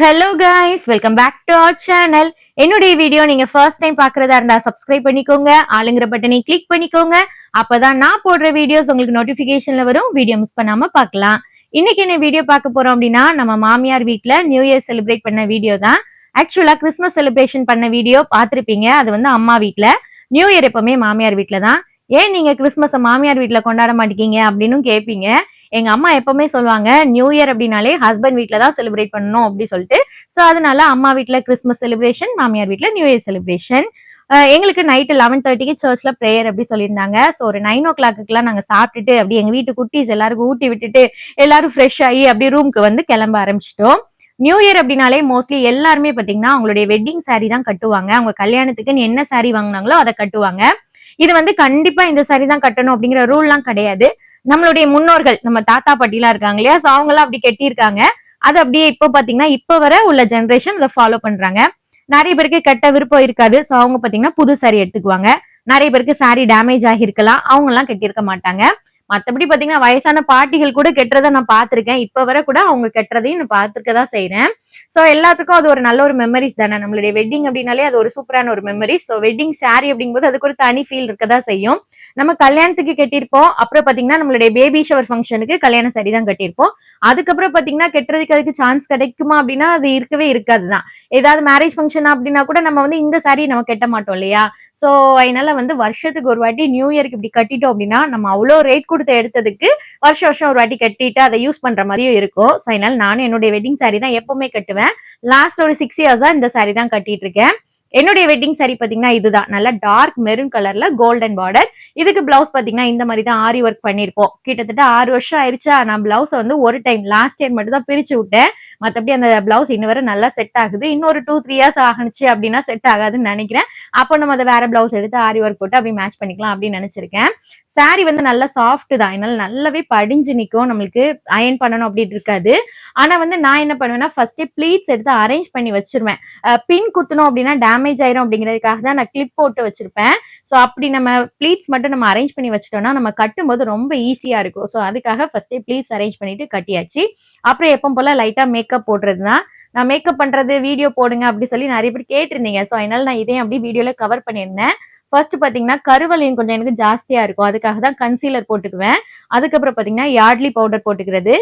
Hello guys welcome back to our channel என்னுடைய video நீங்க first time பாக்குறதா இருந்தா சப்ஸ்கிரைப் பண்ணிக்கோங்க. ஆளுங்கிற பட்டனை கிளிக் பண்ணிக்கோங்க. அப்பதான் நான் போடுற வீடியோஸ் உங்களுக்கு நோட்டிபிகேஷன்ல வரும். வீடியோ மிஸ் பண்ணாம பார்க்கலாம். இன்னைக்கு என்ன வீடியோ பார்க்க போறோம் அப்படின்னா நம்ம மாமியார் வீட்டுல நியூ இயர் செலிப்ரேட் பண்ண வீடியோ தான். ஆக்சுவலா கிறிஸ்மஸ் செலிப்ரேஷன் பண்ண வீடியோ பார்த்திருப்பீங்க. அது வந்து அம்மா வீட்டுல நியூ இயர் எப்பவுமே மாமியார் வீட்டுல தான். ஏன் நீங்க கிறிஸ்மஸை மாமியார் வீட்டுல கொண்டாட மாட்டேங்க அப்படின்னு கேட்பீங்க எங்க அம்மா எப்பவுமே சொல்லுவாங்க நியூ இயர் அப்படின்னாலே ஹஸ்பண்ட் வீட்டில் தான் செலிப்ரேட் பண்ணணும் அப்படி சொல்லிட்டு. ஸோ அதனால அம்மா வீட்டில் கிறிஸ்மஸ் செலிப்ரேஷன் மாமியார் வீட்டில் நியூ இயர் செலிப்ரேஷன் எங்களுக்கு நைட்டு லெவன் தேர்ட்டிக்கு சர்ச்ல ப்ரேயர் அப்படி சொல்லியிருந்தாங்க. ஸோ ஒரு நைன் ஓ கிளாக்குலாம் நாங்கள் சாப்பிட்டுட்டு அப்படி எங்க வீட்டு குட்டீஸ் எல்லாருக்கும் ஊட்டி விட்டுட்டு எல்லாரும் ஃப்ரெஷ் ஆகி அப்படி ரூமுக்கு வந்து கிளம்ப ஆரம்பிச்சிட்டோம். நியூ இயர் அப்படின்னாலே மோஸ்ட்லி எல்லாருமே பார்த்தீங்கன்னா அவங்களுடைய வெட்டிங் saree தான் கட்டுவாங்க. அவங்க கல்யாணத்துக்குன்னு என்ன saree வாங்கினாங்களோ அதை கட்டுவாங்க. இது வந்து கண்டிப்பா இந்த saree தான் கட்டணும் அப்படிங்கிற ரூல்லாம் கிடையாது. நம்மளுடைய முன்னோர்கள் நம்ம தாத்தா பாட்டிலாம் இருக்காங்க இல்லையா? ஸோ அவங்களாம் அப்படி கட்டியிருக்காங்க. அது அப்படியே இப்போ பாத்தீங்கன்னா இப்போ வர உள்ள ஜென்ரேஷன் இதை ஃபாலோ பண்றாங்க. நிறைய பேருக்கு கெட்ட விருப்பம் இருக்காது. ஸோ அவங்க பாத்தீங்கன்னா புது சாரி எடுத்துக்குவாங்க. நிறைய பேருக்கு சாரி டேமேஜ் ஆகியிருக்கலாம். அவங்க எல்லாம் கட்டியிருக்க மாட்டாங்க. மத்தபடி பாத்தீங்கன்னா வயசான பாட்டிகள் கூட கெட்டுறதை நான் பார்த்துருக்கேன். இப்ப வர கூட அவங்க கெட்டுறதையும் நான் பார்த்துருக்க தான் செய்கிறேன் ஸோ எல்லாத்துக்கும் அது ஒரு நல்ல ஒரு மெமரிஸ் தானே. நம்மளுடைய வெட்டிங் அப்படின்னாலே அது ஒரு சூப்பரான ஒரு மெமரிஸ் ஸோ வெட்டிங் சாரி அப்படிங்கும்போது அதுக்கு ஒரு தனி ஃபீல் இருக்கதான் செய்யும். நம்ம கல்யாணத்துக்கு கட்டியிருப்போம். அப்புறம் பாத்தீங்கன்னா நம்மளுடைய பேபி ஷவர் ஃபங்க்ஷனுக்கு கல்யாண சாரி தான் கட்டியிருப்போம். அதுக்கப்புறம் பாத்தீங்கன்னா கெட்டுறதுக்கு அதுக்கு சான்ஸ் கிடைக்குமா அப்படின்னா அது இருக்கவே இருக்காது தான். ஏதாவது மேரேஜ் ஃபங்க்ஷன் அப்படின்னா கூட நம்ம வந்து இந்த சாரி நம்ம கட்ட மாட்டோம் இல்லையா? ஸோ அதனால வந்து வருஷத்துக்கு ஒரு வாட்டி நியூ இயருக்கு இப்படி கட்டிட்டோம் அப்படின்னா நம்ம அவ்வளோ ரேட் கொடுத்து எடுத்ததுக்கு வருஷம் வருஷம் ஒரு வாட்டி கட்டிட்டு அதை யூஸ் பண்ற மாதிரியும் இருக்கும். ஸோ அதனால நானும் என்னுடைய வெட்டிங் சாரி தான் எப்பவுமே கட்டுவேன். லாஸ்ட் ஒரு சிக்ஸ் இயர்ஸா இந்த சாரி தான் கட்டிட்டு இருக்கேன். என்னுடைய வெட்டிங் சாரி பார்த்தீங்கன்னா இதுதான். நல்லா டார்க் மெரூன் கலர்ல கோல்டன் பார்டர் இதுக்கு பிளவுஸ் பார்த்தீங்கன்னா இந்த மாதிரி தான் ஆரி ஒர்க் பண்ணியிருப்போம். கிட்டத்தட்ட ஆறு வருஷம் ஆயிடுச்சா. நான் பிளவுஸ் வந்து ஒரு டைம் லாஸ்ட் இயர் மட்டும் தான் பிரிச்சு விட்டேன். மற்றபடி அந்த பிளவுஸ் இன்ன வரை நல்லா செட் ஆகுது. இன்னொரு டூ த்ரீ இயர்ஸ் ஆகணுச்சு அப்படின்னா செட் ஆகாதுன்னு நினைக்கிறேன். அப்போ நம்ம அதை வேற பிளவுஸ் எடுத்து ஆரி ஒர்க் போட்டு அப்படி மேட்ச் பண்ணிக்கலாம் அப்படின்னு நினைச்சிருக்கேன். சாரி வந்து நல்லா சாஃப்ட் தான். அதனால நல்லாவே படிஞ்சு நிற்கும் நம்மளுக்கு அயன் பண்ணணும் அப்படின்னு இருக்காது. ஆனா வந்து நான் என்ன பண்ணுவேன்னா ஃபர்ஸ்டே ப்ளீட்ஸ் எடுத்து அரேஞ்ச் பண்ணி வச்சிருவேன். பின் குத்தணும் அப்படின்னா டேமேஜ் ஆயிரும் அப்படிங்கிறதுக்காக தான் நான் கிளிப் போட்டு வச்சிருப்பேன். ஸோ அப்படி நம்ம ப்ளீட்ஸ் மட்டும் நம்ம அரேஞ்ச் பண்ணி வச்சிட்டோம்னா நம்ம கட்டும்போது ரொம்ப ஈஸியா இருக்கும். ஸோ அதுக்காக ஃபர்ஸ்டே ப்ளீட்ஸ் அரேஞ்ச் பண்ணிட்டு கட்டியாச்சு. அப்புறம் எப்போ போல லைட்டா மேக்கப் போடுறது தான். நான் மேக்கப் பண்றது வீடியோ போடுங்க அப்படி சொல்லி நிறைய பேர் கேட்டிருந்தீங்க. ஸோ அதனால நான் இதையும் அப்படி வீடியோல கவர் பண்ணியிருந்தேன். ஃபர்ஸ்ட் பாத்தீங்கன்னா கருவலையும் கொஞ்சம் எனக்கு ஜாஸ்தியா இருக்கும். அதுக்காக தான் கன்சீலர் போட்டுக்குவேன். அதுக்கப்புறம் பாத்தீங்கன்னா யார்ட்லி பவுடர் போட்டுக்கிறது.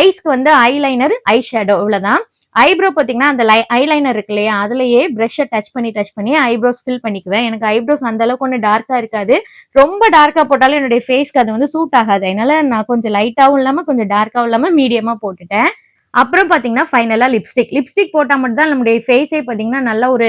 ஐஸ்க்கு வந்து ஐலைனர் ஐ ஷேடோ இவ்வளவுதான். ஐப்ரோ பார்த்தீங்கன்னா அந்த லை ஐலைனர் இருக்கு இல்லையா? அதுலயே ப்ரஷ்ஷை டச் பண்ணி டச் பண்ணி ஐப்ரோஸ் ஃபில் பண்ணிக்குவேன். எனக்கு ஐப்ரோஸ் அந்த அளவுக்கு ஒன்றும் டார்க்காக இருக்காது. ரொம்ப டார்க்காக போட்டாலும் என்னுடைய ஃபேஸ்க்கு அது வந்து சூட் ஆகாது. அதனால நான் கொஞ்சம் லைட்டாகவும் இல்லாமல் கொஞ்சம் டார்க்காகவும் இல்லாமல் மீடியமாக போட்டுட்டேன். அப்புறம் பார்த்தீங்கன்னா ஃபைனலாக லிப்ஸ்டிக் லிப்ஸ்டிக் போட்டால் மட்டும் தான் நம்மளுடைய ஃபேஸே பார்த்தீங்கன்னா நல்ல ஒரு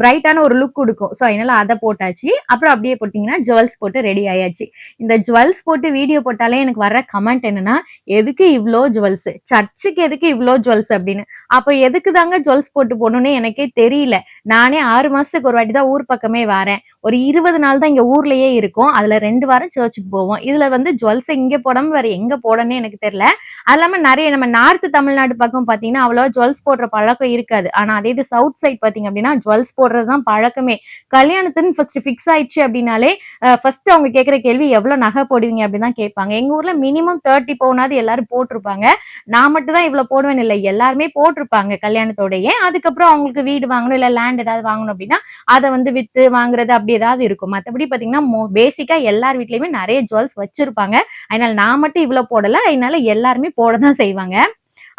பிரைட்டான ஒரு லுக் கொடுக்கும். ஸோ அதனால அதை போட்டாச்சு. அப்புறம் அப்படியே போட்டிங்கன்னா ஜுவல்ஸ் போட்டு ரெடி ஆயாச்சு. இந்த ஜுவல்ஸ் போட்டு வீடியோ போட்டாலே எனக்கு வர கமெண்ட் என்னன்னா எதுக்கு இவ்வளோ ஜுவல்ஸ் சர்ச்சுக்கு எதுக்கு இவ்வளோ ஜுவல்ஸ் அப்படின்னு. அப்போ எதுக்கு தாங்க ஜுவல்ஸ் போட்டு போகணும்னு எனக்கே தெரியல. நானே ஆறு மாதத்துக்கு ஒரு வாட்டி தான் ஊர் பக்கமே வரேன். ஒரு இருபது நாள் தான் இங்கே ஊர்லேயே இருக்கும். அதில் ரெண்டு வாரம் சர்ச்சுக்கு போவோம். இதில் வந்து ஜுவல்ஸ் இங்கே போடாமல் வேற எங்கே போடணும்னு எனக்கு தெரியல. அது இல்லாமல் நிறைய நம்ம நார்த்து தமிழ் தமிழ்நாடு பக்கம் பார்த்தீங்கன்னா அவ்வளோ ஜுவல்ஸ் போடுற பழக்கம் இருக்காது. ஆனால் அதே இது சவுத் சைட் பார்த்தீங்க அப்படின்னா ஜுவல்ஸ் போடுறது தான் பழக்கமே. கல்யாணத்துன்னு ஃபர்ஸ்ட் ஃபிக்ஸ் ஆயிடுச்சு அப்படின்னாலே ஃபர்ஸ்ட் அவங்க கேட்குற கேள்வி எவ்வளவு நகை போடுவீங்க? அப்படின்னு தான் கேட்பாங்க. எங்க ஊர்ல மினிமம் தேர்ட்டி பவுனாவது எல்லாரும் போட்டிருப்பாங்க. நான் மட்டும் தான் இவ்வளவு போடுவேன் இல்லை எல்லாருமே போட்டிருப்பாங்க கல்யாணத்தோடையே. அதுக்கப்புறம் அவங்களுக்கு வீடு வாங்கணும் இல்லை லேண்ட் ஏதாவது வாங்கணும் அப்படின்னா அதை வந்து விற்று வாங்குறது அப்படி ஏதாவது இருக்கும். மற்றபடி பார்த்தீங்கன்னா மோ பேசிக்காக எல்லார் வீட்லையுமே நிறைய ஜுவல்ஸ் வச்சிருப்பாங்க. அதனால நான் மட்டும் இவ்வளோ போடலை அதனால எல்லாருமே போட தான் செய்வாங்க.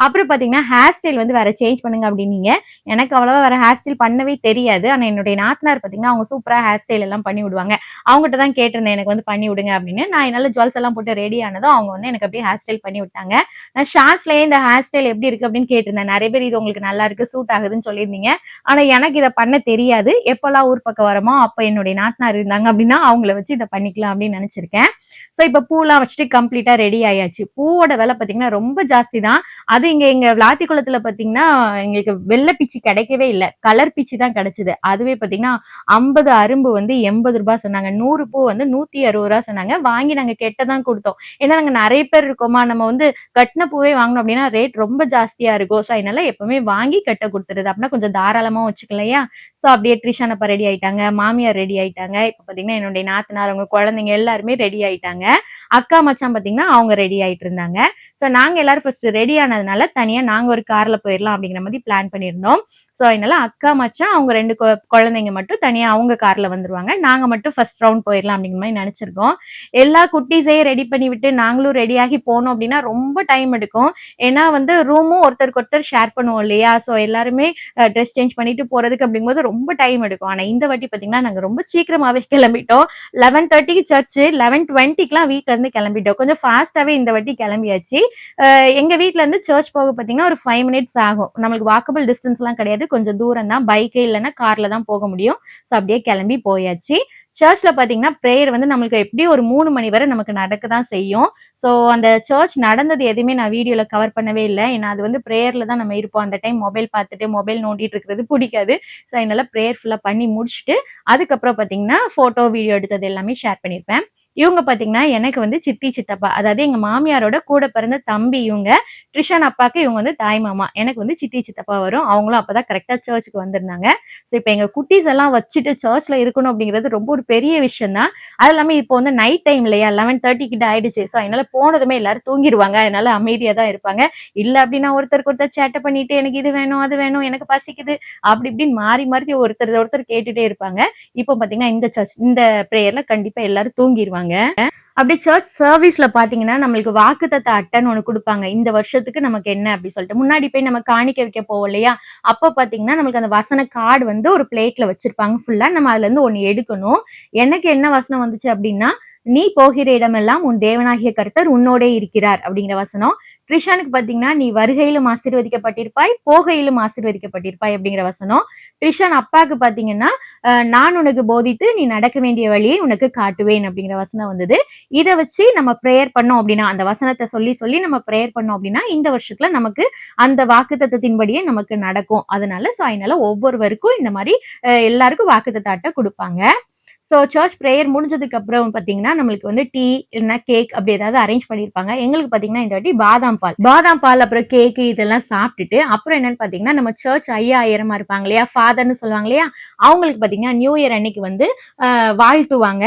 அப்புறம் பார்த்தீங்கன்னா ஹேர் ஸ்டைல் வந்து வேற சேஞ்ச் பண்ணுங்க அப்படின்னீங்க. எனக்கு அவ்வளவா வேற ஹேர் ஸ்டைல் பண்ணவே தெரியாது. ஆனால் என்னுடைய நாத்தனார் பார்த்தீங்கன்னா அவங்க சூப்பராக ஹேர் ஸ்டைல் எல்லாம் பண்ணி விடுவாங்க. அவங்ககிட்ட தான் கேட்டிருந்தேன் எனக்கு வந்து பண்ணி விடுங்க அப்படின்னு. நான் என்னால் ஜுவல்ஸ் எல்லாம் போட்டு ரெடி ஆனதும் அவங்க வந்து எனக்கு அப்படியே ஹேர் ஸ்டைல் பண்ணி விட்டாங்க. நான் ஷார்ட்ஸ்லேயே இந்த ஹேர் ஸ்டைல் எப்படி இருக்கு அப்படின்னு கேட்டிருந்தேன். நிறைய பேர் இது உங்களுக்கு நல்லா இருக்கு சூட் ஆகுதுன்னு சொல்லியிருந்தீங்க. ஆனா எனக்கு இதை பண்ண தெரியாது. எப்போல்லாம் ஊர் பக்கம் வரமோ அப்போ என்னுடைய நாத்தனார் இருந்தாங்க அப்படின்னா அவங்கள வச்சு இதை பண்ணிக்கலாம் அப்படின்னு நினச்சிருக்கேன். ஸோ இப்போ பூலாம் வச்சுட்டு கம்ப்ளீட்டாக ரெடி ஆயாச்சு. பூவோட விலை பார்த்தீங்கன்னா ரொம்ப ஜாஸ்தி தான். அது இங்க எங்க விளாத்திக்குளத்துல பாத்தீங்கன்னா எங்களுக்கு வெள்ளை பிச்சு கிடைக்கவே இல்லை. கலர் பிச்சு தான் கிடைச்சது. அதுவே பாத்தீங்கன்னா ஐம்பது அரும்பு வந்து எண்பது ரூபாய் சொன்னாங்க. நூறு பூ வந்து நூத்தி அறுபது ரூபா சொன்னாங்க. வாங்கி நாங்க கெட்டதான் கொடுத்தோம். ஏன்னா நாங்க நிறைய பேர் இருக்கோமா நம்ம வந்து கட்டின பூவே வாங்கணும் அப்படின்னா ரேட் ரொம்ப ஜாஸ்தியா இருக்கும். ஸோ அதனால எப்பவுமே வாங்கி கட்ட கொடுத்துருது அப்படின்னா கொஞ்சம் தாராளமா வச்சுக்கலையா ஸோ அப்படியே ட்ரிஷானப்பா ரெடி ஆயிட்டாங்க. மாமியார் ரெடி ஆயிட்டாங்க. இப்போ பாத்தீங்கன்னா என்னுடைய நாத்தனார் அவங்க குழந்தைங்க எல்லாருமே ரெடி ஆயிட்டாங்க. ஆயிட்டாங்க அக்கா மச்சான் பாத்தீங்கன்னா அவங்க ரெடி ஆயிட்டு இருந்தாங்க. ஸோ நாங்க எல்லாரும் ஃபர்ஸ்ட் ரெடி ஆனதுனால தனியா நாங்க ஒரு கார்ல போயிடலாம் அப்படிங்கிற மாதிரி பிளான் பண்ணியிருந்தோம். ஸோ அதனால அக்கா மச்சான் அவங்க ரெண்டு குழந்தைங்க மட்டும் தனியாக அவங்க காரில் வந்துருவாங்க. நாங்கள் மட்டும் ஃபர்ஸ்ட் ரவுண்ட் போயிடலாம் அப்படிங்கிற மாதிரி நினச்சிருக்கோம். எல்லா குட்டீஸையும் ரெடி பண்ணி விட்டு நாங்களும் ரெடியாகி போனோம் அப்படின்னா ரொம்ப டைம் எடுக்கும். ஏன்னா வந்து ரூமும் ஒருத்தருக்கு ஒருத்தர் ஷேர் பண்ணுவோம் இல்லையா? ஸோ எல்லாருமே ட்ரெஸ் சேஞ்ச் பண்ணிட்டு போகிறதுக்கு அப்படிங்கும்போது ரொம்ப டைம் எடுக்கும். ஆனால் இந்த வாட்டி பார்த்தீங்கன்னா நாங்கள் ரொம்ப சீக்கிரமாகவே கிளம்பிட்டோம். லெவன் தேர்ட்டிக்கு சர்ச்சு லெவன் டுவெண்ட்டிக்குலாம் வீட்டிலேருந்து கிளம்பிட்டோம். கொஞ்சம் ஃபாஸ்ட்டாகவே இந்த வாட்டி கிளம்பியாச்சு. எங்கள் வீட்டிலேருந்து இருந்து சர்ச் போக பார்த்தீங்கன்னா ஒரு ஃபைவ் மினிட்ஸ் ஆகும். நம்மளுக்கு வாக்கபிள் டிஸ்டன்ஸ்லாம் கிடையாது. கொஞ்சம் தூரம் தான் பைக்கு இல்லைன்னா கார்ல தான் போக முடியும். ஸோ அப்படியே கிளம்பி போயாச்சு. சர்ச்ல பாத்தீங்கன்னா ப்ரேயர் வந்து நம்மளுக்கு எப்படியும் ஒரு மூணு மணி வரை நமக்கு நடக்க தான் செய்யும். ஸோ அந்த சர்ச் நடந்தது எதுவுமே நான் வீடியோல கவர் பண்ணவே இல்லை. ஏன்னா அது வந்து ப்ரேயர்ல தான் நம்ம இருப்போம். அந்த டைம் மொபைல் பார்த்துட்டு மொபைல் நோண்டிட்டு இருக்கிறது பிடிக்காது. ஸோ அதனால ப்ரேயர் ஃபுல்லாக பண்ணி முடிச்சுட்டு அதுக்கப்புறம் பாத்தீங்கன்னா ஃபோட்டோ வீடியோ எடுத்தது எல்லாமே ஷேர் பண்ணியிருப்பேன் இவங்க பார்த்தீங்கன்னா எனக்கு வந்து சித்தி சித்தப்பா. அதாவது எங்கள் மாமியாரோட கூட பிறந்த தம்பி இவங்க ட்ரிஷான் அப்பாக்கு இவங்க வந்து தாய் மாமா. எனக்கு வந்து சித்தி சித்தப்பா வரும். அவங்களும் அப்போ தான் கரெக்டாக சர்ச்சுக்கு வந்திருந்தாங்க. ஸோ இப்போ எங்கள் குட்டீஸ் எல்லாம் வச்சுட்டு சர்ச்சில் இருக்கணும் அப்படிங்கிறது ரொம்ப ஒரு பெரிய விஷயம் தான் அது இல்லாமல் இப்போ வந்து நைட் டைம் இல்லையா? லெவன் தேர்ட்டி கிட்ட ஆயிடுச்சு. ஸோ அதனால போனதுமே எல்லாரும் தூங்கிடுவாங்க அதனால அமைதியாக தான் இருப்பாங்க. இல்லை அப்படின்னா ஒருத்தருக்கு ஒருத்தர் சேட்டை பண்ணிட்டு எனக்கு இது வேணும் அது வேணும் எனக்கு பசிக்குது அப்படி இப்படின்னு மாறி மாறி ஒருத்தர் ஒருத்தர் கேட்டுட்டே இருப்பாங்க. இப்போ பார்த்தீங்கன்னா இந்த சர்ச் இந்த ப்ரேயரில் கண்டிப்பாக எல்லாரும் தூங்கிடுவாங்க அப்படியே சர்ச் சர்வீஸ்ல பாத்தீங்கன்னா நம்மளுக்கு வாக்குத்தத்த அட்டைன்னு ஒண்ணு கொடுப்பாங்க. இந்த வருஷத்துக்கு நமக்கு என்ன அப்படி சொல்லிட்டு. முன்னாடி போய் நம்ம காணிக்க வைக்க போவோம் இல்லையா? அப்ப பாத்தீங்கன்னா நம்மளுக்கு அந்த வசன கார்டு வந்து ஒரு பிளேட்ல வச்சிருப்பாங்க. ஃபுல்லா நம்ம அதுல இருந்து ஒண்ணு எடுக்கணும். எனக்கு என்ன வசனம் வந்துச்சு அப்படின்னா நீ போகிற இடமெல்லாம் உன் தேவனாகிய கருத்தர் உன்னோடே இருக்கிறார் அப்படிங்கிற வசனம். ட்ரிஷானுக்கு பாத்தீங்கன்னா நீ வருகையிலும் ஆசீர்வதிக்கப்பட்டிருப்பாய் போகையிலும் ஆசீர்வதிக்கப்பட்டிருப்பாய் அப்படிங்கிற வசனம். ட்ரிஷான் அப்பாவுக்கு பாத்தீங்கன்னா நான் உனக்கு போதித்து நீ நடக்க வேண்டிய வழியை உனக்கு காட்டுவேன் அப்படிங்கிற வசனம் வந்தது. இதை வச்சு நம்ம ப்ரேயர் பண்ணோம் அப்படின்னா அந்த வசனத்தை சொல்லி சொல்லி நம்ம ப்ரேயர் பண்ணோம் அப்படின்னா இந்த வருஷத்துல நமக்கு அந்த வாக்குத்தத்தத்தின்படியே நமக்கு நடக்கும். அதனால ஸோ அதனால ஒவ்வொருவருக்கும் இந்த மாதிரி எல்லாருக்கும் வாக்கு தத்தாட்ட கொடுப்பாங்க. ஸோ சர்ச் ப்ரேயர் முடிஞ்சதுக்கு அப்புறம் பார்த்தீங்கன்னா நம்மளுக்கு வந்து டீ இல்லைன்னா கேக் அப்படி ஏதாவது அரேஞ்ச் பண்ணியிருப்பாங்க. எங்களுக்கு பார்த்தீங்கன்னா இந்த வாட்டி பாதாம் பால். பாதாம் பால் அப்புறம் கேக்கு இதெல்லாம் சாப்பிட்டுட்டு அப்புறம் என்னன்னு பார்த்தீங்கன்னா நம்ம சர்ச் ஐயா ஐயரமா இருப்பாங்க இல்லையா? ஃபாதர்னு சொல்லுவாங்க இல்லையா? அவங்களுக்கு பார்த்தீங்கன்னா நியூ இயர் அன்னைக்கு வந்து வாழ்த்துவாங்க.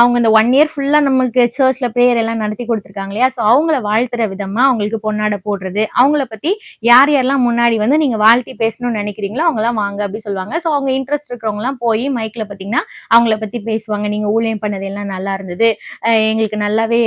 அவங்க இந்த ஒன் இயர் ஃபுல்லாக நம்மளுக்கு சர்ச்ல ப்ரேயர் எல்லாம் நடத்தி கொடுத்துருக்காங்க இல்லையா? ஸோ அவங்கள வாழ்த்துற விதமா அவங்களுக்கு பொன்னாடை போடுறது அவங்கள பத்தி யார் யாரெல்லாம் முன்னாடி வந்து நீங்க வாழ்த்தி பேசணும்னு நினைக்கிறீங்களோ அவங்கலாம் வாங்க அப்படி சொல்லுவாங்க. ஸோ அவங்க இன்ட்ரெஸ்ட் இருக்கிறவங்கலாம் போய் மைக்ல பார்த்தீங்கன்னா அவங்கள பத்தி பேசுவாங்க. நீங்க ஊழியம் பண்ணது எல்லாம் நல்லா இருந்தது. எங்களுக்கு நல்லாவே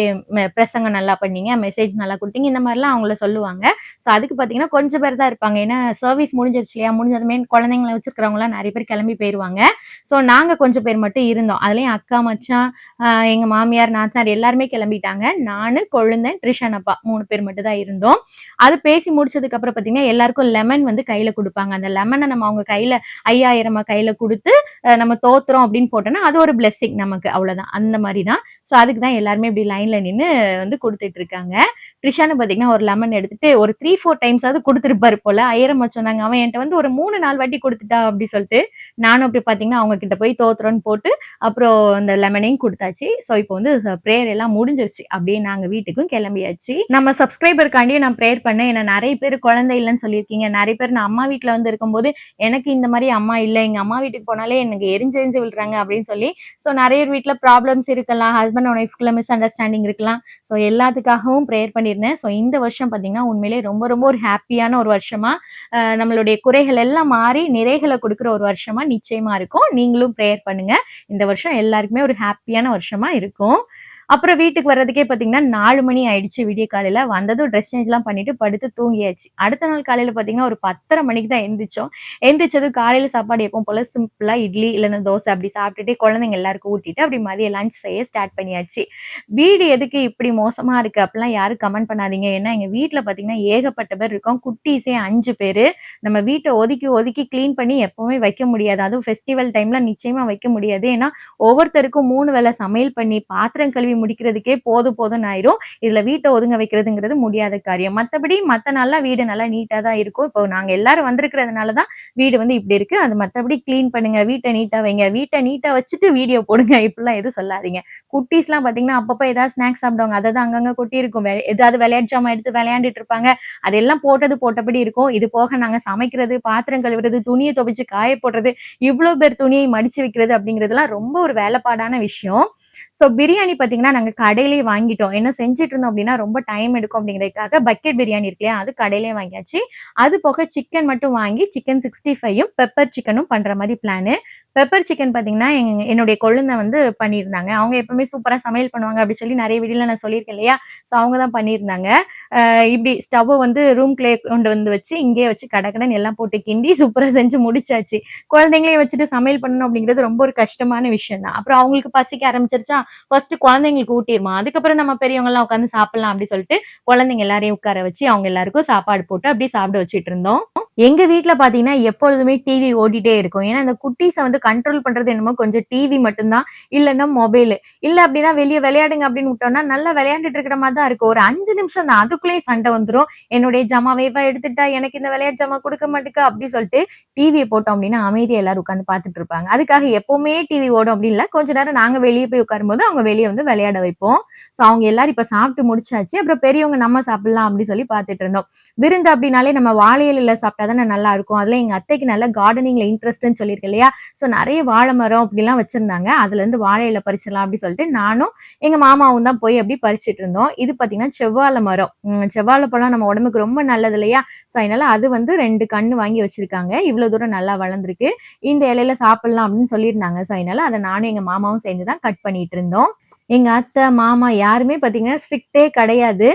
பிரசங்கம் நல்லா பண்ணீங்க. மெசேஜ் நல்லா கொடுத்தீங்க. இந்த மாதிரிலாம் அவங்கள சொல்லுவாங்க. ஸோ அதுக்கு பார்த்தீங்கன்னா கொஞ்சம் பேர் தான் இருப்பாங்க. ஏன்னா சர்வீஸ் முடிஞ்சிருச்சு இல்லையா? முடிஞ்சதுமே குழந்தைங்களை வச்சிருக்கிறவங்களாம் நிறைய பேர் கிளம்பி போயிடுவாங்க ஸோ நாங்க கொஞ்சம் பேர் மட்டும் இருந்தோம். அதுலயும் அக்கா மச்சான் ஆஹ் எங்க மாமியார் நாத்தனார் எல்லாருமே கிளம்பிட்டாங்க. நானு கொழுந்தன் ட்ரிஷன் அப்பா மூணு பேர் மட்டும் தான் இருந்தோம். அது பேசி முடிச்சதுக்கு அப்புறம் பார்த்தீங்கன்னா எல்லாருக்கும் லெமன் வந்து கையில கொடுப்பாங்க. அந்த லெமனை நம்ம அவங்க கையில ஐயாயிரமா கையில கொடுத்து நம்ம தோத்துறோம் அப்படின்னு போட்டோம்னா அது ஒரு பிளெஸ்ஸிங் நமக்கு அவ்வளோதான் அந்த மாதிரி தான் ஸோ அதுக்கு தான் எல்லாருமே இப்படி லைனில் நின்று வந்து கொடுத்துட்டு இருக்காங்க ட்ரிஷான்னு பார்த்தீங்கன்னா ஒரு லெமன் எடுத்துட்டு ஒரு த்ரீ ஃபோர் டைம்ஸாவது கொடுத்துருப்பாரு போல. ஐயரம் சொன்னாங்க அவன் என்கிட்ட வந்து ஒரு மூணு நாள் வாட்டி கொடுத்துட்டா அப்படி சொல்லிட்டு நானும் அப்படி பார்த்தீங்கன்னா அவங்க கிட்ட போய் தோத்துறோன்னு போட்டு அப்புறம் அந்த லெமனையும் கொடுத்தாச்சு. ஸோ இப்போ வந்து ப்ரேயர் எல்லாம் முடிஞ்சிருச்சு. அப்படியே நாங்கள் வீட்டுக்கும் கிளம்பியாச்சு. நம்ம சப்ஸ்கிரைபருக்காண்டியும் நான் ப்ரேயர் பண்ணேன். ஏன்னா நிறைய பேர் குழந்தை இல்லைன்னு சொல்லியிருக்கீங்க. நிறைய பேர் நான் அம்மா வீட்டில் வந்து இருக்கும்போது எனக்கு இந்த மாதிரி அம்மா இல்லை. எங்கள் அம்மா வீட்டுக்கு போனாலே எனக்கு எரிஞ்சு எரிஞ்சு விழுறாங்க. அப்படின்னு சொல்லி ஸோ நிறைய வீட்டில் ப்ராப்ளம்ஸ் இருக்கலாம் ஹஸ்பண்ட் அண்ட் ஒய்ஃப்குள்ள மிஸ் அண்டர்ஸ்டாண்டிங் இருக்கலாம். ஸோ எல்லாத்துக்காகவும் ப்ரேயர் பண்ணியிருந்தேன். ஸோ இந்த வருஷம் பார்த்தீங்கன்னா உண்மையிலே ரொம்ப ரொம்ப ஒரு ஹாப்பியான ஒரு வருஷமா நம்மளுடைய குறைகள் எல்லாம் மாறி நிறைகளை கொடுக்குற ஒரு வருஷமா நிச்சயமா இருக்கும். நீங்களும் ப்ரேயர் பண்ணுங்க. இந்த வருஷம் எல்லாருக்குமே ஒரு ஹாப்பியான வருஷமா இருக்கும். அப்புறம் வீட்டுக்கு வர்றதுக்கே பார்த்தீங்கன்னா நாலு மணி ஆயிடுச்சு விடிய காலையில். வந்ததும் ட்ரெஸ் சேஞ்ச்லாம் பண்ணிட்டு படுத்து தூங்கியாச்சு. அடுத்த நாள் காலையில் பார்த்தீங்கன்னா ஒரு பத்தரை மணிக்கு தான் எந்திரிச்சோம். எழுந்திரிச்சதும் காலையில் சாப்பாடு எப்போ போல சிம்பிளாக இட்லி இல்லைன்னா தோசை அப்படி சாப்பிட்டுட்டு குழந்தைங்க எல்லாருக்கும் ஊட்டிட்டு அப்படி மதியம் லஞ்ச் செய்ய ஸ்டார்ட் பண்ணியாச்சு. வீடு எதுக்கு இப்படி மோசமாக இருக்குது அப்படிலாம் யாரும் கமெண்ட் பண்ணாதீங்க. ஏன்னா எங்கள் வீட்டில் பார்த்தீங்கன்னா ஏகப்பட்ட பேர் இருக்கோம். குட்டீஸே அஞ்சு பேர். நம்ம வீட்டை ஒதுக்கி ஒதுக்கி க்ளீன் பண்ணி எப்போவுமே வைக்க முடியாது. அதுவும் ஃபெஸ்டிவல் டைமில் நிச்சயமாக வைக்க முடியாது. ஏன்னா ஒவ்வொருத்தருக்கும் மூணு வேளை சமையல் பண்ணி பாத்திரம் கழுவி முடிக்கிறதுக்கே போதும் போதும்னு ஆயிரும். இதுல வீட்டை ஒதுங்க வைக்கிறதுங்கிறது முடியாத காரியம். மத்தபடி மத்த நாள்லாம் வீடு நல்லா நீட்டா தான் இருக்கும். இப்போ நாங்க எல்லாரும் வந்திருக்கிறதுனால தான் வீடு வந்து இப்படி இருக்கு. அது மத்தபடி கிளீன் பண்ணுங்க வீட்டை நீட்டா வைங்க. வீட்டை நீட்டா வச்சுட்டு வீடியோ போடுங்க. இப்படிலாம் எதுவும் சொல்லாதீங்க. குட்டீஸ்லாம் பாத்தீங்கன்னா அப்பப்போ ஏதாவது ஸ்நாக்ஸ் சாப்பிடுவாங்க. அதை தான் அங்கங்க கொட்டி இருக்கும். ஏதாவது விளையாட்டு ஜாமான் எடுத்து விளையாண்டுட்டு இருப்பாங்க. அதெல்லாம் போட்டது போட்டபடி இருக்கும். இது போக நாங்க சமைக்கிறது பாத்திரம் கழுவுறது துணியை துவைச்சு காய போடுறது இவ்வளவு பேர் துணியை மடிச்சு வைக்கிறது அப்படிங்கிறதுலாம் ரொம்ப ஒரு வேலைப்பாடான விஷயம். ஸோ பிரியாணி பார்த்தீங்கன்னா நாங்க கடையிலேயே வாங்கிட்டோம். என்ன செஞ்சுட்டு இருந்தோம் அப்படின்னா ரொம்ப டைம் எடுக்கும் அப்படிங்கிறதுக்காக பக்கெட் பிரியாணி இருக்கு இல்லையா? அது கடையிலேயே வாங்கியாச்சு. அது போக சிக்கன் மட்டும் வாங்கி சிக்கன் 65யும், பெப்பர் சிக்கனும் பண்ற மாதிரி பிளானு. பெப்பர் சிக்கன் பார்த்தீங்கன்னா, எங் என்னுடைய கொழுந்த வந்து பண்ணியிருந்தாங்க. அவங்க எப்பவுமே சூப்பராக சமையல் பண்ணுவாங்க அப்படி சொல்லி நிறைய வீடியோல நான் சொல்லியிருக்கேன் இல்லையா? ஸோ அவங்க தான் பண்ணியிருந்தாங்க. இப்படி ஸ்டவ் வந்து வந்து ரூம்குள்ளேயே கொண்டு வந்து வச்சு, இங்கேயே வச்சு கடக்கடன் எல்லாம் போட்டு கிண்டி சூப்பராக செஞ்சு முடிச்சாச்சு. குழந்தைங்களையும் வச்சுட்டு சமையல் பண்ணணும் அப்படிங்கிறது ரொம்ப ஒரு கஷ்டமான விஷயம் தான். அப்புறம் அவங்களுக்கு பசிக்க ஆரம்பிச்சிருச்சா ஃபர்ஸ்ட்டு குழந்தைங்களுக்கு ஊட்டிடுமா அதுக்கப்புறம் நம்ம பெரியவங்கலாம் உட்காந்து சாப்பிடலாம் அப்படின்னு சொல்லிட்டு, குழந்தைங்க எல்லாரையும் உட்கார வச்சு, அவங்க எல்லாருக்கும் சாப்பாடு போட்டு அப்படியே சாப்பிட வச்சுட்டு இருந்தோம். எங்க வீட்டில் பார்த்தீங்கன்னா, எப்பொழுதுமே டிவி ஓடிட்டே இருக்கும். ஏன்னா, இந்த குட்டீஸை வந்து கண்ட்ரோல் பண்றது என்னமோ கொஞ்சம் டிவி மட்டும்தான் இல்லைன்னா மொபைல் மொபைலு. இல்ல அப்படின்னா வெளியே விளையாடுங்க அப்படின்னு விட்டோம்னா, நல்லா விளையாண்டுட்டு இருக்கிற மாதிரி தான் இருக்கும். ஒரு அஞ்சு நிமிஷம் தான். அதுக்குள்ளேயே சண்டை வந்துடும் என்னுடைய ஜமாவேவா எடுத்துட்டா, எனக்கு இந்த விளையாட்டு ஜமா கொடுக்க மாட்டேங்க அப்படின்னு சொல்லிட்டு, டிவியை போட்டோம் அப்படின்னா அமைதியா எல்லாரும் உட்காந்து பார்த்துட்டு இருப்பாங்க. அதுக்காக எப்பவுமே டிவி ஓடும் அப்படின்னு இல்லை கொஞ்ச நேரம் நாங்க வெளியே போய் உட்காரும்போது, அவங்க வெளியே வந்து விளையாட வைப்போம். ஸோ அவங்க எல்லாரும் இப்ப சாப்பிட்டு முடிச்சாச்சு. அப்புறம் பெரியவங்க நம்ம சாப்பிடலாம் அப்படின்னு சொல்லி பார்த்துட்டு இருந்தோம். விருந்து அப்படின்னாலே நம்ம வாழையில சாப்பிட்டா தானே நல்லா இருக்கும் அதுல எங்க அத்தைக்கு நல்ல கார்டனிங்ல இன்ட்ரெஸ்ட்னு சொல்லியிருக்கேன் இல்லையா? ஸோ நிறைய வாழை மரம் அப்படிலாம் வச்சிருந்தாங்க. அதுலேருந்து வாழை இல பறிச்சிடலாம் அப்படின்னு சொல்லிட்டு, நானும் எங்க மாமாவும் தான் போய் அப்படி பறிச்சிட்டு இருந்தோம். இது பார்த்தீங்கன்னா, செவ்வாழை மரம். செவ்வாழை பழம் நம்ம உடம்புக்கு ரொம்ப நல்லது இல்லையா? ஸோ அதனால அது வந்து ரெண்டு கண்ணு வாங்கி வச்சிருக்காங்க. இவ்வளோ தூரம் நல்லா வளர்ந்துருக்கு இந்த இலையில சாப்பிடலாம் அப்படின்னு சொல்லியிருந்தாங்க. ஸோ அதனால அதை நானும் எங்க மாமாவும் சேர்ந்து தான் கட் பண்ணிட்டு இருந்தோம். எங்க அத்தை, மாமா யாருமே பார்த்தீங்கன்னா, ஸ்ட்ரிக்ட்டே கிடையாது.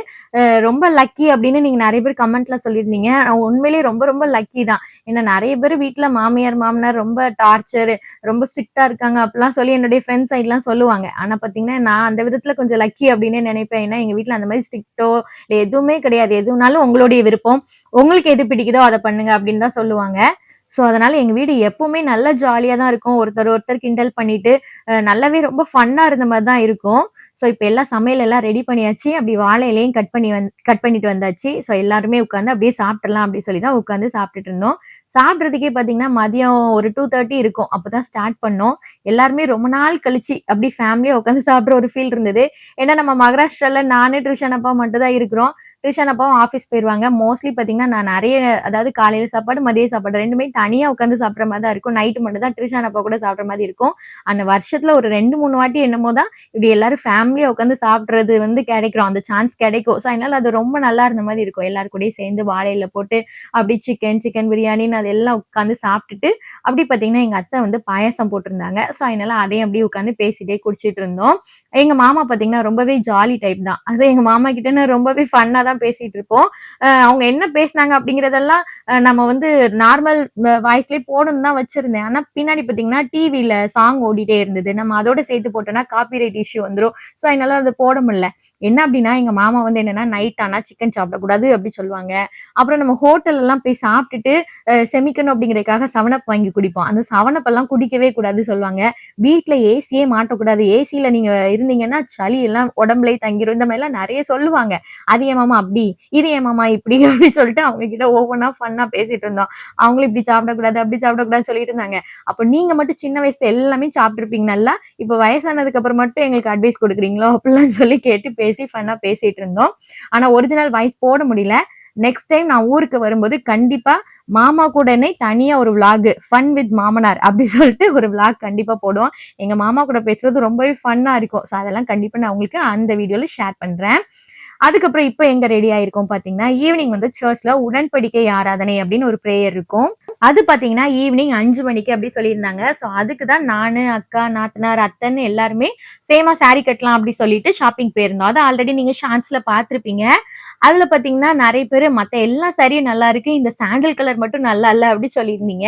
ரொம்ப லக்கி அப்படின்னு நீங்க நிறைய பேர் கமெண்ட்ல சொல்லியிருந்தீங்க. உண்மையிலேயே ரொம்ப ரொம்ப லக்கி தான். ஏன்னா நிறைய பேர் வீட்டில் மாமியார், மாமனார் ரொம்ப டார்ச்சர், ரொம்ப ஸ்ட்ரிக்ட்டா இருக்காங்க அப்படிலாம் சொல்லி என்னுடைய ஃப்ரெண்ட்ஸ் சைட்லாம் சொல்லுவாங்க. ஆனா பார்த்தீங்கன்னா, நான் அந்த விதத்துல கொஞ்சம் லக்கி அப்படின்னு நினைப்பேன் ஏன்னா எங்க வீட்டில் அந்த மாதிரி ஸ்ட்ரிக்ட்டோ இல்ல எதுவுமே கிடையாது. எதுனாலும் உங்களுடைய விருப்பம். உங்களுக்கு எது பிடிக்குதோ அதை பண்ணுங்க அப்படின்னு தான் சொல்லுவாங்க. ஸோ அதனால எங்கள் வீடு எப்பவுமே நல்ல ஜாலியாக தான் இருக்கும். ஒருத்தர் ஒருத்தர் கிண்டல் பண்ணிட்டு, நல்லாவே ரொம்ப ஃபன்னாக இருந்த மாதிரி தான் இருக்கும். ஸோ இப்போ எல்லாம் சமையல் எல்லாம் ரெடி பண்ணியாச்சு. அப்படி வாழை இலையும் கட் பண்ணி வந் கட் பண்ணிட்டு வந்தாச்சு. ஸோ எல்லாருமே உட்காந்து அப்படியே சாப்பிட்டுறலாம் அப்படி சொல்லி தான் உட்காந்து சாப்பிட்டுட்டு இருந்தோம். சாப்பிட்றதுக்கே பார்த்தீங்கன்னா, மதியம் ஒரு 2:30 இருக்கும். அப்போ தான் ஸ்டார்ட் பண்ணோம். எல்லாருமே ரொம்ப நாள் கழிச்சு அப்படி ஃபேமிலியாக உட்காந்து சாப்பிட்ற ஒரு ஃபீல் இருந்தது. ஏன்னா நம்ம மகாராஷ்டிராவில் நானே ட்ரிஷன் அப்பா மட்டும் தான் இருக்கிறோம். டியூஷன் அப்பாவும் ஆஃபீஸ் போயிடுவாங்க மோஸ்ட்லி பார்த்தீங்கன்னா, நான் நிறைய அதாவது காலையில் சாப்பாடு, மதிய சாப்பாடு ரெண்டுமே தனியாக உட்காந்து சாப்பிட்ற மாதிரி தான் இருக்கும். நைட்டு மட்டும் தான் டியூஷன் அப்பா கூட சாப்பிட்ற மாதிரி இருக்கும். அந்த வருஷத்தில் ஒரு 2, 3 வாட்டி என்னமோ தான் இப்படி எல்லாரும் ஃபேமிலியாக உட்காந்து சாப்பிட்றது வந்து கிடைக்கும். அந்த சான்ஸ் கிடைக்கும். ஸோ அதனால அது ரொம்ப நல்லா இருந்த மாதிரி இருக்கும். எல்லார் சேர்ந்து வாழையில் போட்டு, அப்படி சிக்கன், சிக்கன் பிரியாணின்னு அதெல்லாம் உட்காந்து சாப்பிட்டுட்டு, அப்படி பார்த்தீங்கன்னா, எங்கள் அத்தை வந்து பாயாசம் போட்டிருந்தாங்க. ஸோ அதனால அதையும் அப்படியே உட்காந்து பேசிட்டே குடிச்சிட்டு இருந்தோம். எங்கள் மாமா பார்த்தீங்கன்னா, ரொம்பவே ஜாலி டைப் தான். அது எங்கள் மாமா கிட்ட நான் ரொம்பவே ஃபன்னாக தான் பேசிட்டு இருப்போம். அவங்க என்ன பேசினாங்க அப்படிங்கிறதெல்லாம் நம்ம வந்து நார்மல் வாய்ஸ்லயே போடணும்னு தான் வச்சிருந்தேன். ஆனா பின்னாடி பார்த்தீங்கன்னா, டிவில சாங் ஓடிட்டே இருந்தது. நம்ம அதோட சேர்த்து போட்டோம்னா காப்பிரைட் இஷ்யூ வந்துடும் ஸோ அதனால அதை போட முடியல. என்ன அப்படின்னா எங்க மாமா வந்து என்னன்னா, நைட் ஆனா சிக்கன் சாப்பிடக்கூடாது அப்படி சொல்லுவாங்க. அப்புறம் நம்ம ஹோட்டல்லலாம் போய் சாப்பிட்டுட்டு, செமிக்கணும் அப்படிங்கறதுக்காக சவனப் வாங்கி குடிப்போம். அந்த சவனப் எல்லாம் குடிக்கவே கூடாது சொல்லுவாங்க. வீட்ல ஏசியே மாட்டக்கூடாது. ஏசியில நீங்க இருந்தீங்கன்னா, சளி எல்லாம் உடம்புலயே தங்கிரும். இந்த மாதிரி எல்லாம் நிறைய சொல்லுவாங்க. அது என் மாமா அப்படி இது ஏன் மாமா அப்படின்னு சொல்லிட்டு அவங்க கிட்ட ஒவ்வொன்றா ஃபன்னா பேசிட்டு இருந்தோம். அவங்களும் இப்படி சாப்பிடக்கூடாது, அப்படி சாப்பிடக்கூடாதுன்னு சொல்லிட்டு இருந்தாங்க. அப்ப நீங்க மட்டும் சின்ன வயசுல எல்லாமே சாப்பிட்டுருப்பீங்க நல்லா. இப்ப வயசானதுக்கு அப்புறம் மட்டும் எங்களுக்கு அட்வைஸ் கொடுக்குறீங்களோ அப்படிலாம் சொல்லி கேட்டு பேசி ஃபன்னா பேசிட்டு இருந்தோம். ஆனா ஒரிஜினல் வாய்ஸ் போட முடியல. நெக்ஸ்ட் டைம் நான் ஊருக்கு வரும்போது கண்டிப்பா மாமா கூடனே தனியா ஒரு விளாகு ஃபன் வித் மாமனார் அப்படின்னு சொல்லிட்டு ஒரு விளாக் கண்டிப்பா போடுவோம். எங்க மாமா கூட பேசுறது ரொம்பவே ஃபன்னா இருக்கும். ஸோ அதெல்லாம் கண்டிப்பா நான் உங்களுக்கு அந்த வீடியோல ஷேர் பண்றேன். அதுக்கப்புறம் இப்போ எங்க ரெடி ஆயிருக்கோம் பாத்தீங்கன்னா ஈவினிங் வந்து சர்ச்ல உடன்படிக்கை ஆராதனை அப்படின்னு ஒரு பிரேயர் இருக்கும். அது பாத்தீங்கன்னா ஈவினிங் அஞ்சு மணிக்கு அப்படி சொல்லியிருந்தாங்க. ஸோ அதுக்கு தான் நானு, அக்கா, நாத்தனார், அத்தன்னு எல்லாருமே சேமா சாரி கட்டலாம் அப்படி சொல்லிட்டு ஷாப்பிங் போயிருந்தோம். அதை ஆல்ரெடி நீங்க ஷார்ட்ஸ்ல பார்த்திருப்பீங்க. அதுல பார்த்தீங்கன்னா, நிறைய பேர் மத்த எல்லா சாரியும் நல்லா இருக்கு. இந்த சாண்டல் கலர் மட்டும் நல்லா இல்ல அப்படின்னு சொல்லியிருந்தீங்க.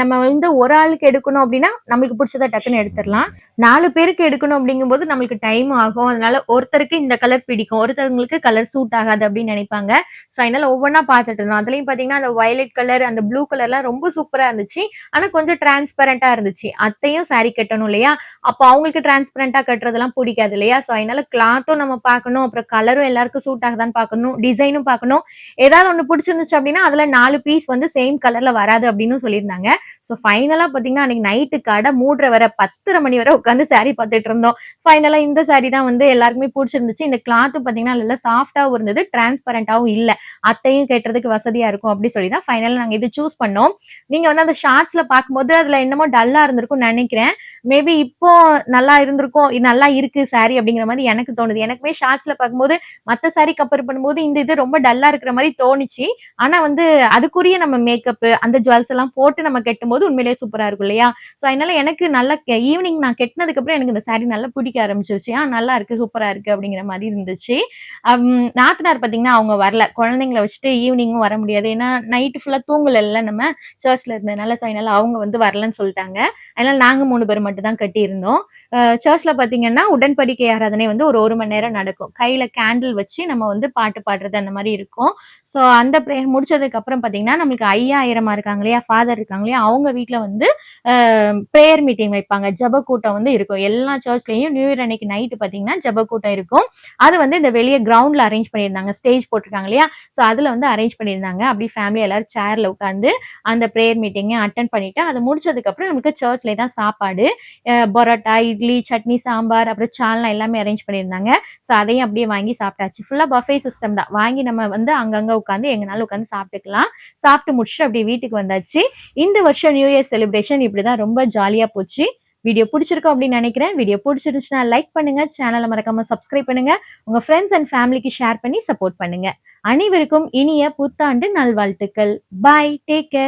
நம்ம வந்து ஒரு ஆளுக்கு எடுக்கணும் அப்படின்னா நம்மளுக்கு பிடிச்சதா டக்குன்னு எடுத்துடலாம் நாலு பேருக்கு எடுக்கணும் அப்படிங்கும்போது நம்மளுக்கு டைம் ஆகும். அதனால ஒருத்தருக்கு இந்த கலர் பிடிக்கும். ஒருத்தவங்களுக்கு கலர் சூட் ஆகாது அப்படின்னு நினைப்பாங்க ஸோ அதனால ஒவ்வொன்றா பார்த்துட்டு இருந்தோம். அதுலயும் பார்த்தீங்கன்னா, அந்த வயலட் கலர், அந்த ப்ளூ கலர்லாம் ரொம்ப சூப்பரா இருந்துச்சு. ஆனா கொஞ்சம் டிரான்ஸ்பரண்டா இருந்துச்சு. அத்தையும் சாரி கட்டணும் இல்லையா? அப்போ அவங்களுக்கு டிரான்ஸ்பரண்டா கட்டுறதெல்லாம் பிடிக்காது இல்லையா? ஸோ அதனால கிளாத்தும் நம்ம பார்க்கணும். அப்புறம் கலரும் எல்லாருக்கும் சூட் ஆகுதான்னு பார்க்கணும். பார்க்கணும் டிசைனும் பார்க்கணும். ஏதாவது ஒன்று பிடிச்சிருந்துச்சு அப்படின்னா அதில் நாலு பீஸ் வந்து சேம் கலரில் வராது அப்படின்னு சொல்லியிருந்தாங்க. ஸோ ஃபைனலாக பார்த்தீங்கன்னா அன்னைக்கு நைட்டு கடை மூடுற வரை பத்தரை மணி வரை உட்காந்து saree பார்த்துட்டு இருந்தோம். ஃபைனலாக இந்த saree தான் வந்து எல்லாருக்குமே பிடிச்சிருந்துச்சு. இந்த கிளாத்து பார்த்தீங்கன்னா நல்லா சாஃப்டாகவும் இருந்தது டிரான்ஸ்பரண்ட்டாகவும் இல்லை. அத்தையும் கேட்டுறதுக்கு வசதியாக இருக்கும் அப்படி சொல்லி தான் ஃபைனலாக நாங்கள் இது சூஸ் பண்ணோம். நீங்கள் வந்து அந்த ஷார்ட்ஸில் பார்க்கும்போது அதில் என்னமோ டல்லாக இருந்திருக்கும் நினைக்கிறேன். மேபி இப்போ நல்லா இருந்திருக்கும் நல்லா இருக்கு சாரி அப்படிங்கிற மாதிரி எனக்கு தோணுது. எனக்குமே ஷார்ட்ஸ்ல பார்க்கும்போது மற்ற சாரி கம்பேர் பண்ணும்போது இந்த இது ரொம்ப டல்லா இருக்கிற மாதிரி தோணுச்சு. ஆனா வந்து அதுக்குரிய நம்ம மேக்கப் அந்த ஜுவல்ஸ் எல்லாம் போட்டு நம்ம கட்டும்போது உண்மையிலேயே சூப்பரா இருக்கும் இல்லையா? ஸோ அதனால எனக்கு நல்லா ஈவினிங் நான் கெட்டினதுக்கு அப்புறம் எனக்கு இந்த saree நல்லா பிடிக்க ஆரம்பிச்சிருச்சு. ஆ நல்லா இருக்கு சூப்பரா இருக்கு அப்படிங்கிற மாதிரி இருந்துச்சு. நாத்தனார் பார்த்தீங்கன்னா அவங்க வரல. குழந்தைங்கள வச்சுட்டு ஈவினிங்கும் வர முடியாது. ஏன்னா நைட்டு ஃபுல்லாக தூங்கலைல்ல நம்ம சர்ச்சில் இருந்ததுனால ஸோ அதனால அவங்க வந்து வரலன்னு சொல்லிட்டாங்க. அதனால நாங்க மூணு பேர் மட்டும் தான் கட்டியிருந்தோம். சர்ச்சில் பார்த்தீங்கன்னா உடன்படிக்கை ஆராதனை வந்து ஒரு ஒரு மணி நேரம் நடக்கும். கையில் கேண்டில் வச்சு நம்ம வந்து பாட்டு பாடுறது அந்த மாதிரி இருக்கும். ஸோ அந்த ப்ரேயர் முடிச்சதுக்கு அப்புறம் பார்த்தீங்கன்னா நம்மளுக்கு ஐயாயிரமா இருக்காங்க இல்லையா ஃபாதர் இருக்காங்க இல்லையா அவங்க வீட்டில் வந்து ப்ரேயர் மீட்டிங் வைப்பாங்க. ஜப கூட்டம் வந்து இருக்கும். எல்லா சர்ச்லேயும் நியூ இயர் அன்னைக்கு நைட்டு பார்த்தீங்கன்னா ஜப கூட்டம் இருக்கும். அது வந்து இந்த வெளியே கிரவுண்டில் அரேஞ்ச் பண்ணியிருந்தாங்க. ஸ்டேஜ் போட்டிருக்காங்க இல்லையா? ஸோ அதில் வந்து அரேஞ்ச் பண்ணியிருந்தாங்க. அப்படி ஃபேமிலி எல்லாரும் சேரில் உட்காந்து அந்த ப்ரேயர் மீட்டிங்கை அட்டன் பண்ணிட்டு அதை முடிச்சதுக்கப்புறம் நமக்கு சர்ச்லேயே தான் சாப்பாடு பரோட்டா இட்லி சட்னி சாம்பார் அப்புறம் சால்னா எல்லாமே அரேஞ்ச் பண்ணியிருந்தாங்க. ஸோ அதையும் அப்படியே வாங்கி சாப்பிட்டாச்சு. ஃபுல்லாக பஃபே சிஸ்டம் தான். வாங்கி நம்ம வந்து அங்கங்கே உட்காந்து எங்கனாலும் உட்காந்து சாப்பிட்டுக்கலாம். சாப்பிட்டு முடிச்சுட்டு அப்படியே வீட்டுக்கு வந்தாச்சு. இந்த வருஷம் நியூ இயர் செலிப்ரேஷன் இப்படி தான் ரொம்ப ஜாலியாக போச்சு. வீடியோ பிடிச்சிருக்கோம் அப்படின்னு நினைக்கிறேன். வீடியோ பிடிச்சிருந்துச்சுன்னா லைக் பண்ணுங்க. சேனலை மறக்காம சப்ஸ்கிரைப் பண்ணுங்க. உங்க ஃப்ரெண்ட்ஸ் அண்ட் ஃபேமிலிக்கு ஷேர் பண்ணி சப்போர்ட் பண்ணுங்க. அனைவருக்கும் இனிய புத்தாண்டு நல்வாழ்த்துக்கள். Bye take care